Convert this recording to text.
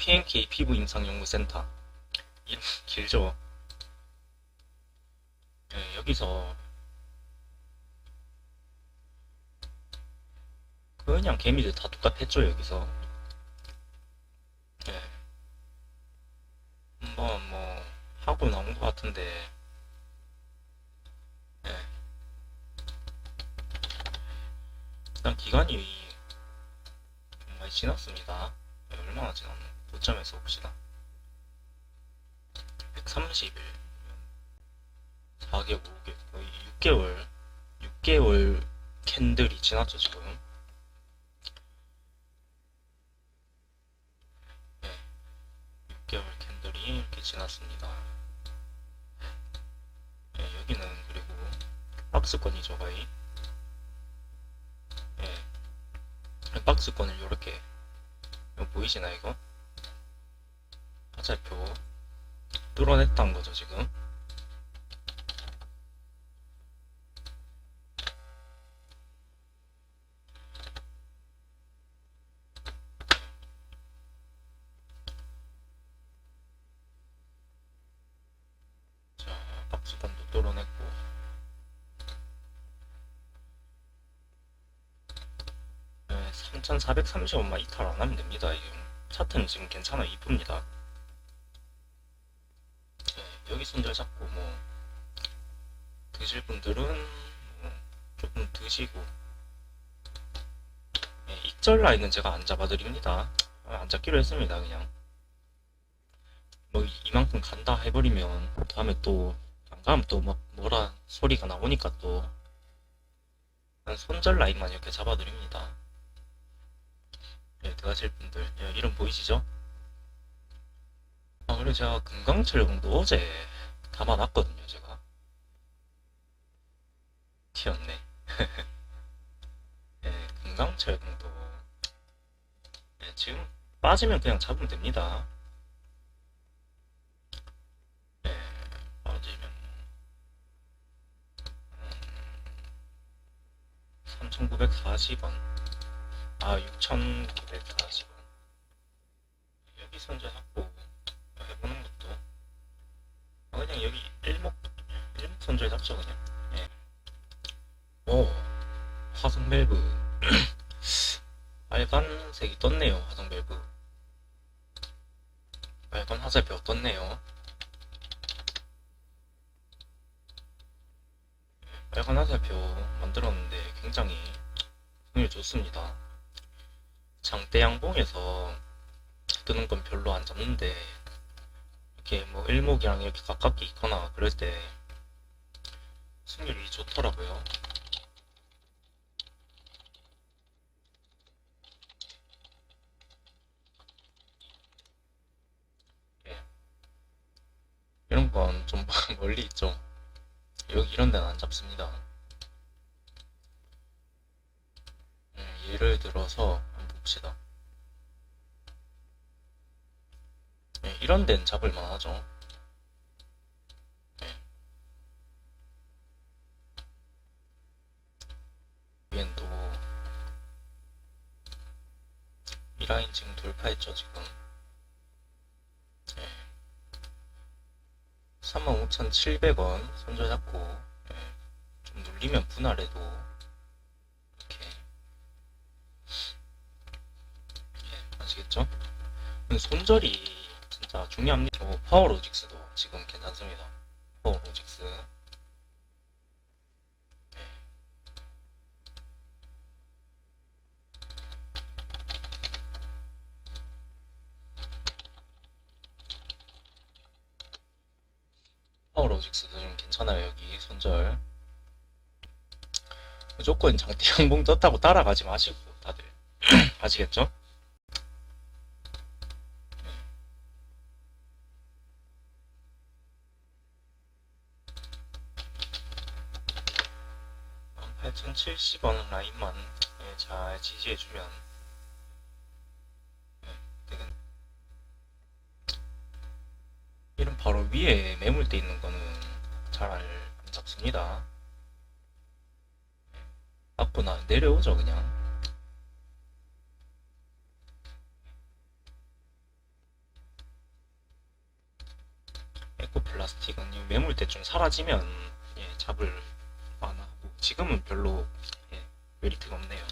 PNK 피부 임상 연구센터. 이름 길죠? 예, 여기서 그냥 개미들 다 똑같았죠 여기서. 예. 한번 뭐 하고 나온 것 같은데. 예. 일단 기간이 좀 많이 지났습니다. 네, 얼마나 지났나? 고점에서 봅시다. 130일. 4개월, 5개월, 거의 6개월, 6개월 캔들이 지났죠, 지금. 네. 6개월 캔들이 이렇게 지났습니다. 네, 여기는 그리고 박스권이죠, 거의. 네. 박스권을 이렇게 보이시나 이거? 화살표 뚫어냈다는 거죠 지금 3435만 이탈 안 하면 됩니다. 이 차트는 지금 괜찮아 이쁩니다. 네, 여기 손절 잡고 뭐 드실 분들은 뭐 조금 드시고 네, 익절 라인은 제가 안 잡아드립니다. 아, 안 잡기로 했습니다. 그냥 뭐 이만큼 간다 해버리면 다음에 또 안 가면 또 막 뭐, 뭐라 소리가 나오니까 또 손절 라인만 이렇게 잡아드립니다. 가실 분들 예, 이름 보이시죠? 아, 그리고 제가 금강철공도 어제 담아놨거든요, 제가. 튀었네. 예, 금강철공도. 예, 지금 빠지면 그냥 잡으면 됩니다. 예, 빠지면. 음, 3,940원. 아, 6,940원. 여기 손절 잡고 해보는 것도. 아, 그냥 여기 일목 일목 손절 잡죠 그냥. 예. 오 화성 밸브. 빨간색이 떴네요 화성 밸브. 빨간 화살표 떴네요. 빨간 화살표 만들었는데 굉장히 승률 좋습니다 장대 양봉에서 뜨는 건 별로 안 잡는데 이렇게 뭐 일목이랑 이렇게 가깝게 있거나 그럴 때 승률이 좋더라고요. 예. 이런 건 좀 멀리 있죠. 여기 이런 데는 안 잡습니다. 음, 예를 들어서 봅시다. 예, 이런 데는 잡을 만 하죠. 예. 위엔 또, 이 라인 지금 돌파했죠, 지금. 예. 35,700원 손절 잡고, 예. 좀 눌리면 분할해도, 이렇게. 예, 아시겠죠? 근데 손절이 진짜 중요합니다. 어, 파워 로직스도 지금 괜찮습니다. 파워 로직스. 네. 파워 로직스도 좀 괜찮아요, 여기 손절. 무조건 장대 양봉 떴다고 따라가지 마시고, 다들. 아시겠죠? 1070원 라인만 예, 잘 지지해주면 예, 이런 바로 위에 매물돼 있는 거는 잘 안 잡습니다. 맞구나 예, 내려오죠 그냥. 에코 플라스틱은 매물대좀 사라지면 예, 잡을 지금은 별로 예, 메리트가 없네요.